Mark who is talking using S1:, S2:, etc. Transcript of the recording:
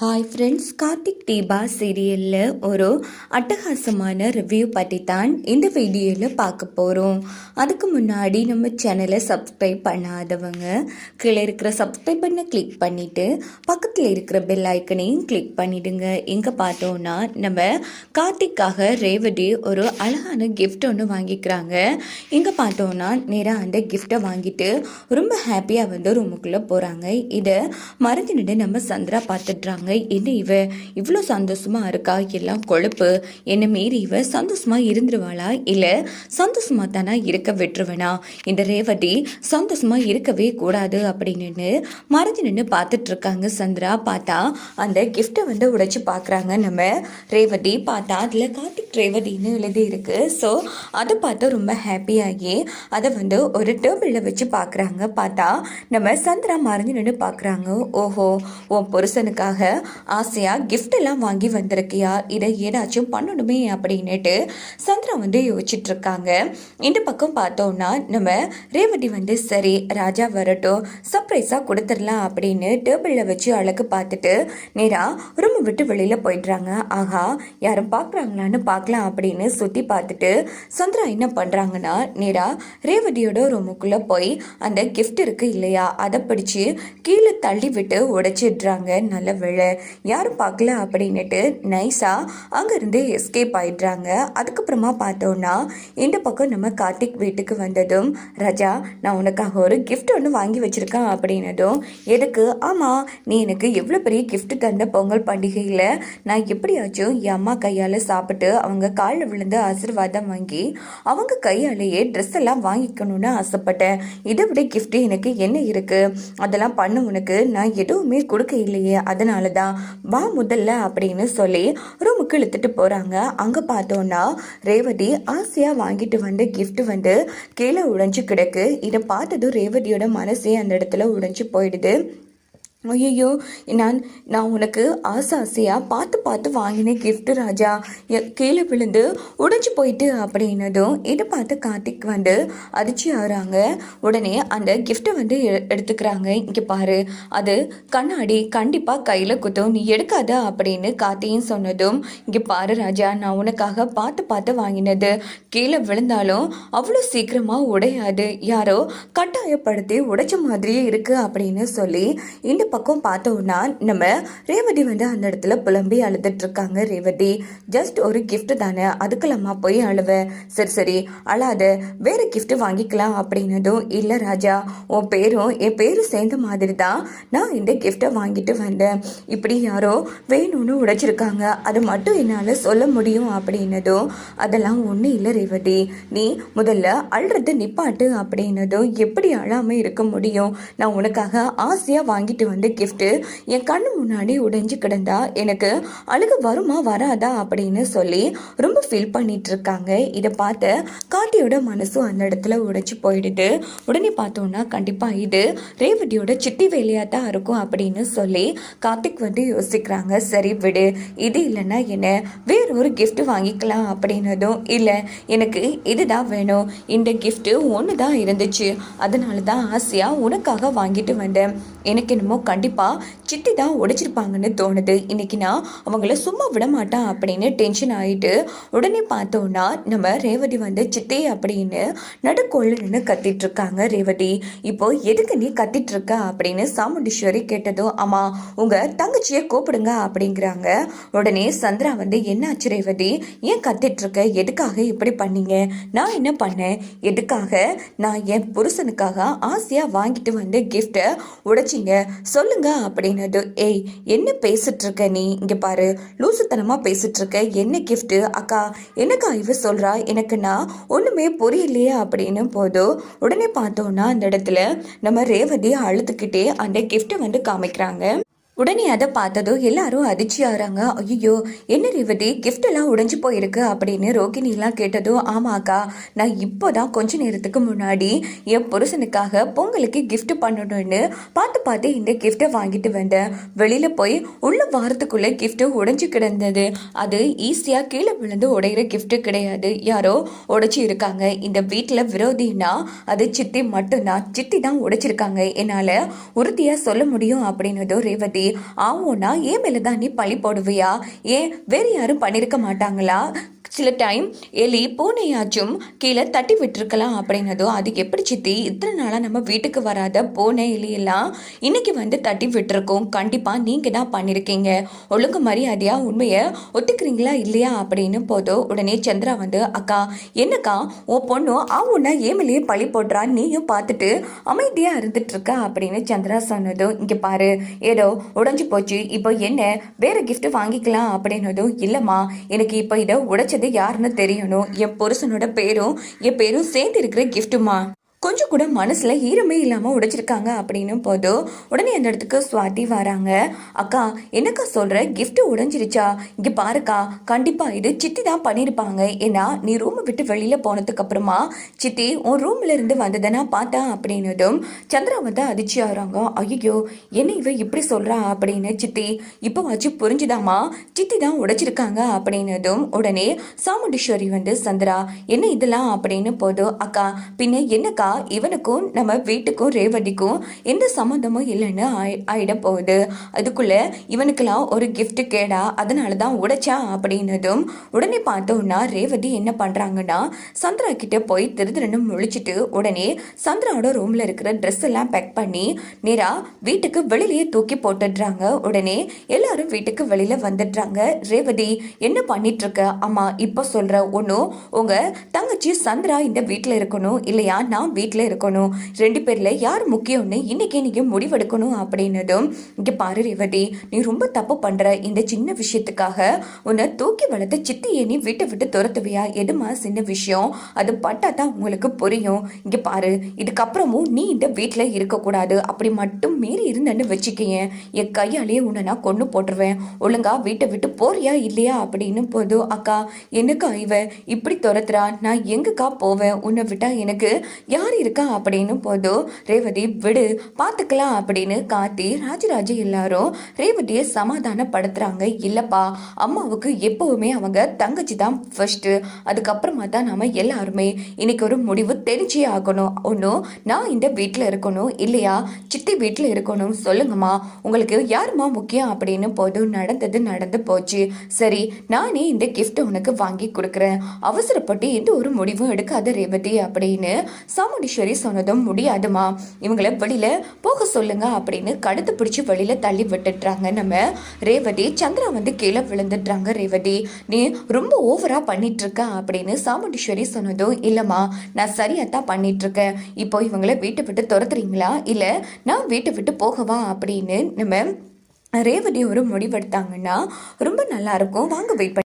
S1: Hi friends Karthik Deepa சீரியலில் ஒரு அட்டகாசமான ரிவ்யூ பற்றி தான் இந்த வீடியோவில் பார்க்க போகிறோம் அதுக்கு முன்னாடி நம்ம சேனலை சப்ஸ்கிரைப் பண்ணாதவங்க கீழே இருக்கிற சப்ஸ்கிரைப் பண்ண கிளிக் பண்ணிவிட்டு பக்கத்தில் இருக்கிற பெல் ஐக்கனையும் கிளிக் பண்ணிவிடுங்க எங்கே பார்த்தோன்னா நம்ம கார்த்திக்காக ரேவதி ஒரு அழகான கிஃப்ட் ஒன்று வாங்கிக்கிறாங்க. இங்கே பார்த்தோன்னா நேராக அந்த கிஃப்ட்டை வாங்கிட்டு ரொம்ப ஹாப்பியாக வந்து ரூமுக்குள்ளே போகிறாங்க இதை மறந்துட்டு நம்ம சந்திரா பார்த்துட்றாங்க. என்ன இவ? இவ்வளோ சந்தோஷமா இருக்கா? எல்லாம் கொழுப்பு. என்ன மீறி இவ சந்தோஷமா இருந்துருவாளா? இல்லை சந்தோஷமா தானா இருக்க விட்டுருவனா? இந்த ரேவதி சந்தோஷமா இருக்கவே கூடாது அப்படின்னு மறந்து நின்று பார்த்துட்டு இருக்காங்க சந்திரா. பார்த்தா அந்த கிஃப்ட்டை வந்து உடைச்சு பார்க்குறாங்க நம்ம ரேவதி. பார்த்தா அதில் கார்த்திக் ரேவதின்னு எழுதி இருக்கு. ஸோ அதை பார்த்து ரொம்ப ஹாப்பியாகி அதை வந்து ஒரு டேபிளில் வச்சு பார்க்குறாங்க. பார்த்தா நம்ம சந்திரா மறைஞ்சு நின்று பார்க்குறாங்க. ஓஹோ உன் புருஷனுக்காக ஆசையாக கிஃப்ட் எல்லாம் வாங்கி வந்திருக்கியா? இதை ஏதாச்சும் பண்ணணுமே அப்படின்னுட்டு சந்திரா வந்து யோசிச்சுட்டு இருக்காங்க இந்த பக்கம் பார்த்தோம்னா நம்ம ரேவதி வந்து சரி ராஜா வரட்டும் சர்ப்ரைஸாக கொடுத்துடலாம் அப்படின்னு டேபிளில் வச்சு அழகு பார்த்துட்டு நேராக ரூம் விட்டு வெளியில் போயிடுறாங்க. ஆஹா யாரும் பார்க்குறாங்களான்னு பார்க்கலாம் அப்படின்னு சுற்றி பார்த்துட்டு சந்திரா என்ன பண்ணுறாங்கன்னா நேராக ரேவதியோட ரூமுக்குள்ளே போய் அந்த கிஃப்ட் இருக்குது இல்லையா அதை பிடிச்சி கீழே தள்ளி விட்டு உடைச்சிடுறாங்க. நல்ல விழை யாரும் பார்க்கல அப்படின்னுட்டு நைஸாக அங்கேருந்து எஸ்கேப் ஆயிடுறாங்க. அதுக்கப்புறமா பார்த்தோன்னா இந்த பக்கம் நம்ம கார்த்திக் வீட்டுக்கு வந்ததும் ரஜா நான் உனக்காக ஒரு கிஃப்ட் ஒன்று வாங்கி வச்சுருக்கேன் அப்படின்னதும் எதுக்கு? ஆமாம் நீ எனக்கு எவ்வளோ பெரிய கிஃப்ட் தந்த பொங்கல் பண்டிகையில் நான் எப்படியாச்சும் என் அம்மா கையால் சாப்பிட்டு அவங்க காலில் விழுந்து ஆசீர்வாதம் வாங்கி அவங்க கையாலேயே ட்ரெஸ் எல்லாம் வாங்கிக்கணும்னு ஆசைப்பட்டேன். இதை விட கிஃப்ட் எனக்கு என்ன இருக்குது அதெல்லாம் பண்ண உனக்கு. நான் எதுவுமே கொடுக்க இல்லையே அதனால தான் வா முதல்ல அப்படின்னு சொல்லி ரூமுக்கு இழுத்துட்டு போகிறாங்க அங்கே பார்த்தோன்னா ரேவதி ஆசையாக வாங்கிட்டு வந்த கிஃப்ட் வந்து கீழே உடைஞ்சு கிடக்கு. இதை பார்த்ததும் ரேவதியோட மனசே அந்த இடத்துல உடைஞ்சு போயிடுது. ஐயோ நான் நான் உனக்கு ஆசை ஆசையாக பார்த்து பார்த்து வாங்கின கிஃப்ட்டு ராஜா. எ- கீழே விழுந்து உடைஞ்சு போயிட்டு அப்படின்னதும் இதை பார்த்து கார்த்திக் வந்து அதிர்ச்சி ஆகுறாங்க. உடனே அந்த கிஃப்ட்டை வந்து எடுத்துக்கிறாங்க. இங்கே பாரு அது கண்ணாடி கண்டிப்பாக கையில் குத்தும் நீ எடுக்காத அப்படின்னு கார்த்தியும் சொன்னதும் இங்கே பாரு ராஜா நான் உனக்காக பார்த்து பார்த்து வாங்கினது. கீழே விழுந்தாலும் அவ்வளோ சீக்கிரமாக உடையாது. யாரோ கட்டாயப்படுத்தி உடைச்ச மாதிரியே இருக்குது அப்படின்னு சொல்லி இந்த பக்கம் பார்த்தோம்னா நம்ம ரேவதி வந்து அந்த இடத்துல புலம்பி அழுதுட்டு இருக்காங்க ரேவதி. ஜஸ்ட் ஒரு கிஃப்ட் தானே அதுக்கெல்லாமா போய் அழுவ. சரி சரி அழாத வேற கிஃப்ட் வாங்கிக்கலாம் அப்படின்னதும் இல்லை ராஜா உன் பேரும் என் பேரும் சேர்ந்த மாதிரி தான் நான் இந்த கிஃப்ட்டை வாங்கிட்டு வந்தேன். இப்படி யாரோ வேணும்னு உடைச்சிருக்காங்க. அது மட்டும் என்னால் சொல்ல முடியும் அப்படின்னதும் அதெல்லாம் ஒன்றும் இல்லை ரேவதி. நீ முதல்ல அழுறது நிப்பாட்டு அப்படின்னதும் எப்படி அழாமல் இருக்க முடியும்? நான் உனக்காக ஆசையாக வாங்கிட்டு வந்தேன். கிஃப்ட்டு என் கண் முன்னாடி உடைஞ்சு கிடந்தா எனக்கு அழுக வருமா வராதா அப்படின்னு சொல்லி ரொம்ப ஃபீல் பண்ணிட்டு இருக்காங்க இதை பார்த்து கார்த்தியோட மனசும் அந்த இடத்துல உடைச்சு போயிடுது. உடனே பார்த்தோன்னா கண்டிப்பாக இது ரேவதியோட சித்தி வேலையாக தான் இருக்கும் அப்படின்னு சொல்லி கார்த்திக் வந்து யோசிக்கிறாங்க. சரி விடு இது இல்லைன்னா என்ன? வேற ஒரு கிஃப்ட் வாங்கிக்கலாம் அப்படின்னதும் இல்லை எனக்கு இதுதான் வேணும். இந்த கிஃப்ட்டு ஒன்று தான் இருந்துச்சு. அதனால தான் ஆசையாக உனக்காக வாங்கிட்டு வந்தேன். எனக்கு என்னமோ கண்டிப்பாக சித்தி தான் உடைச்சிருப்பாங்கன்னு தோணுது. இன்றைக்கி நான் அவங்கள சும்மா விட மாட்டான் அப்படின்னு டென்ஷன் ஆகிட்டு உடனே பார்த்தோன்னா நம்ம ரேவதி வந்து சித்தி அப்படின்னு நடுக்கோள்ள நின்று கத்திட்டு ரேவதி. இப்போ எதுக்கு நீ கத்திட்ருக்க அப்படின்னு சாமுண்டீஸ்வரி கேட்டதும் ஆமாம் உங்கள் தங்கச்சியை கூப்பிடுங்க அப்படிங்கிறாங்க. உடனே சந்திரா வந்து என்னாச்சு ரேவதி? ஏன் கத்திட்ருக்க எதுக்காக இப்படி பண்ணீங்க? நான் என்ன பண்ணேன்? எதுக்காக? நான் என் புருஷனுக்காக ஆசையாக வாங்கிட்டு வந்த கிஃப்டை உடைச்சிங்க சொல்லுங்க அப்படின்னுட்டு ஏய் என்ன பேசிட்டு இருக்க நீ? இங்க பாரு லூசுத்தனமா பேசிட்டு இருக்க என்ன கிஃப்ட் அக்கா என்னக்கா இவ சொல்றா? எனக்குன்னா ஒண்ணுமே புரியலையே அப்படின்னு போதும் உடனே பார்த்தோன்னா அந்த இடத்துல நம்ம ரேவதி அழுதுகிட்டே அந்த கிஃப்ட்டை வந்து காமிக்கிறாங்க. உடனே அதை பார்த்ததும் எல்லாரும் அதிர்ச்சி ஆகிறாங்க ஐயோ என்ன ரேவதி கிஃப்ட் எல்லாம் உடைஞ்சு போயிருக்கு அப்படின்னு ரோகிணிலாம் கேட்டதும் ஆமாக்கா நான் இப்போ தான் கொஞ்ச நேரத்துக்கு முன்னாடி என் புருஷனுக்காக பொங்கலுக்கு கிஃப்ட் பண்ணணும்னு பார்த்து பார்த்து இந்த கிஃப்ட்டை வாங்கிட்டு வந்தேன். வெளியில் போய் உள்ள வாரத்துக்குள்ளே கிஃப்ட்டு உடைஞ்சு கிடந்தது. அது ஈஸியாக கீழே விழுந்து உடையிற கிஃப்ட்டு கிடையாது. யாரோ உடைச்சி இருக்காங்க. இந்த வீட்டில் விரோதினா அது சித்தி மட்டும்தான். சித்தி தான் உடைச்சிருக்காங்க. என்னால் உறுதியாக சொல்ல முடியும் அப்படின்னதும் ரேவதி ஆவோனா ஏன் மேலே தான் நீ பழி போடுவியா? ஏன் வேறு யாரும் பண்ணியிருக்க மாட்டாங்களா? சில டைம் எலி பூனையாச்சும் கீழே தட்டி விட்டுருக்கலாம் அப்படின்னதும் அது எப்படி சித்தி? இத்தனை நாளாக நம்ம வீட்டுக்கு வராத பூனை எலியெல்லாம் இன்னைக்கு வந்து தட்டி விட்டுருக்கோம். கண்டிப்பாக நீங்கள் தான் பண்ணியிருக்கீங்க ஒழுங்கு மரியாதையாக உண்மையை ஒத்துக்கிறீங்களா இல்லையா அப்படின்னு போதும் உடனே சந்திரா வந்து அக்கா என்னக்கா? உன் பொண்ணு ஆவுன்னா ஏமிலேயே பழி போடுறா? நீயும் பார்த்துட்டு அமைதியாக இருந்துட்டுருக்கா அப்படின்னு சந்திரா சொன்னதும் இங்கே பாரு ஏதோ உடஞ்சி போச்சு. இப்போ என்ன? வேறு கிஃப்ட்டு வாங்கிக்கலாம் அப்படின்னதும் இல்லைம்மா எனக்கு இப்போ இதை உடைச்சது யாருன்னு தெரியணும். என் புருஷனோட பேரும் என் பேரும் சேர்ந்து இருக்கிற கிஃப்ட்டுமா கொஞ்சம் கூட மனசில் ஈரமே இல்லாமல் உடைச்சிருக்காங்க அப்படின்னும் போது உடனே அந்த இடத்துக்கு சுவாதி வராங்க. அக்கா என்னக்கா சொல்கிற கிஃப்ட்டு உடைஞ்சிருச்சா? இங்கே பாருக்கா கண்டிப்பாக இது சித்தி தான் பண்ணியிருப்பாங்க ஏன்னா நீ ரூமை விட்டு வெளியில் போனதுக்கப்புறமா சித்தி உன் ரூம்ல இருந்து வந்ததை நான் பார்த்தேன் அப்படின்னதும் சந்திரா வந்து அதிர்ச்சி ஆகிறாங்க. ஐயோ என்ன இவ இப்படி சொல்கிறா அப்படின்னு சித்தி இப்போ வச்சு புரிஞ்சுதாமா சித்தி தான் உடைச்சிருக்காங்க அப்படின்னதும் உடனே சாமுண்டீஸ்வரி வந்து சந்திரா என்ன இதெல்லாம்? அப்படின்னு போதும் அக்கா பின்ன என்னக்கா? இவனுக்கும் நம்ம வீட்டுக்கும் ரேவதிக்கும் எந்த சம்மந்தமும் இல்லைன்னு ஆயி- ஆயிட போகுது. அதுக்குள்ளே இவனுக்கெல்லாம் ஒரு கிஃப்ட் கேடா அதனால தான் உடைச்சா அப்படின்னதும் உடனே பார்த்தோம்னா ரேவதி என்ன பண்றாங்கன்னா சந்திரா கிட்டே போய் திருதிரன்னு முழிச்சிட்டு உடனே சந்திராவோட ரூமில் இருக்கிற ட்ரெஸ் எல்லாம் பேக் பண்ணி நேராக வீட்டுக்கு வெளியிலேயே தூக்கி போட்டுடுறாங்க. உடனே எல்லாரும் வீட்டுக்கு வெளியில் வந்துடுறாங்க. ரேவதி என்ன பண்ணிட்டுருக்க? ஆமாம் இப்போ சொல்கிற ஒன்றும் உங்கள் தங்கச்சி சந்திரா இந்த வீட்டில் இருக்கணும் இல்லையா? நான் வீட்டில் இருக்கணும். ரெண்டு பேரில் யார் முக்கியம்னு இன்றைக்கி நீங்கள் முடிவெடுக்கணும் அப்படின்னதும் இங்கே பாரு ரேவதி நீ ரொம்ப தப்பு பண்ணுற இந்த சின்ன விஷயத்துக்காக உன்னை தூக்கி வளர்த்து சித்தியை நீ வீட்டை விட்டு துரத்துவியா? எதுமா சின்ன விஷயம்? அது பட்டா தான் உங்களுக்கு புரியும். இங்கே பாரு இதுக்கப்புறமும் நீ இந்த வீட்டில் இருக்கக்கூடாது. அப்படி மட்டும் மீறி இருந்தேன்னு வச்சுக்கேன் என் கையாலேயே உன்னை நான் கொண்டு போட்டுருவேன். ஒழுங்கா வீட்டை விட்டு போறியா இல்லையா அப்படின்னு போதும் அக்கா என்னக்கா இவ இப்படி துரத்துறா? நான் எங்கக்கா போவேன்? உன்னை விட்டா எனக்கு யார் இருக்கா அப்படின்னு போதும் ரேவதி விடு பார்த்துக்கலாம் அப்படின்னு காத்தி ராஜராஜ எல்லாரும் ரேவதியை சமாதானப்படுத்துறாங்க. இல்லைப்பா அம்மாவுக்கு எப்போவுமே அவங்க தங்கச்சி தான் ஃபஸ்ட்டு அதுக்கப்புறமா தான் நாம் எல்லாருமே. இன்னைக்கு ஒரு முடிவு தெரிஞ்சே ஆகணும். ஒன்றும் நான் இந்த வீட்டில் இருக்கணும். இல்லையா சித்தி வீட்டில் இருக்கணும். சொல்லுங்கம்மா உங்களுக்கு யாரும்மா முக்கியம்? அப்படின்னு போதும் நடந்தது நடந்து போச்சு. சரி நானே இந்த கிஃப்ட் உனக்கு வாங்கி கொடுக்குறேன். அவசரப்பட்டு எந்த ஒரு முடிவும் எடுக்காத ரேவதி அப்படின்னு சாமுண்டீஸ்வரி சொன்னதும் முடியாதுமா. இவங்களை வெளியில போக சொல்லுங்க அப்படின்னு கடுத்து பிடிச்சி வெளியில தள்ளி விட்டுடுறாங்க. நம்ம ரேவதி சந்திரா வந்து கீழே விழுந்துடுறாங்க ரேவதி. நீ ரொம்ப ஓவரா பண்ணிட்டு இருக்க அப்படின்னு சாமுண்டீஸ்வரி சொன்னதும் இல்லம்மா நான் சரியா தான் பண்ணிட்டு இருக்கேன் இப்போ இவங்களை வீட்டை விட்டு துரத்துறீங்களா? இல்ல நான் வீட்டை விட்டு போகவா? அப்படின்னு நம்ம ரேவதி ஒரு முடிவெடுத்தாங்கன்னா ரொம்ப நல்லா இருக்கும். வாங்க வெயிட் பண்ணி